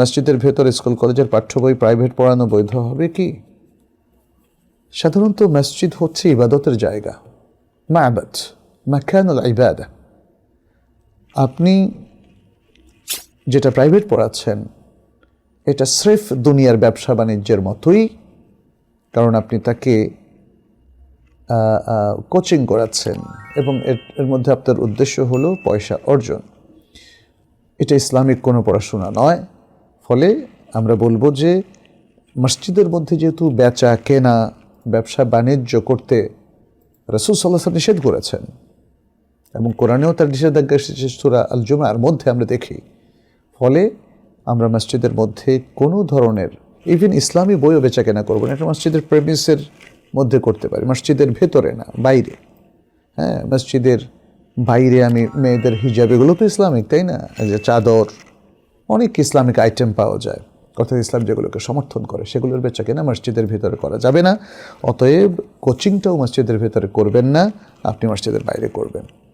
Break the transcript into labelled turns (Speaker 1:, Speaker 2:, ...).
Speaker 1: মসজিদের ভেতর স্কুল, কলেজের পাঠ্য বই, প্রাইভেট পড়ানো বৈধ হবে কি? সাধারণত মসজিদ হচ্ছে ইবাদতের জায়গা। মাবাদ মাখানুল ইবাদা। আপনি যেটা প্রাইভেট পড়াচ্ছেন, এটা স্রেফ দুনিয়ার ব্যবসা বাণিজ্যের মতোই, কারণ আপনি তাকে কোচিং করাচ্ছেন এবং এর এর মধ্যে আপনার উদ্দেশ্য হলো পয়সা অর্জন। এটা ইসলামিক কোনো পড়াশোনা নয়। ফলে আমরা বলব যে মসজিদের মধ্যে যেহেতু বেচা, কেনা, ব্যবসা, বাণিজ্য করতে রসুল সাল্লাহ নিষেধ করেছেন এবং কোরআনেও তার নিষেধাজ্ঞা এসেছে সুরা আল জুমার মধ্যে আমরা দেখি। ফলে আমরা মসজিদের মধ্যে কোনো ধরনের ইভেন ইসলামী বইও বেচা কেনা করব না, এটা মসজিদের প্রেমিসের মধ্যে করতে পারি, মসজিদের ভেতরে না, বাইরে। হ্যাঁ মসজিদের বাইরে আমি মেয়েদের হিজাব, এগুলো তো ইসলামিক, তাই না? যে চাদর অনেক ইসলামিক আইটেম পাওয়া যায়। অর্থাৎ ইসলাম যেগুলোকে সমর্থন করে, সেগুলোর বেচা কেনা মসজিদের ভিতরে করা যাবে না। অতএব কোচিংটাও মসজিদের ভেতরে করবেন না, আপনি মসজিদের বাইরে করবেন।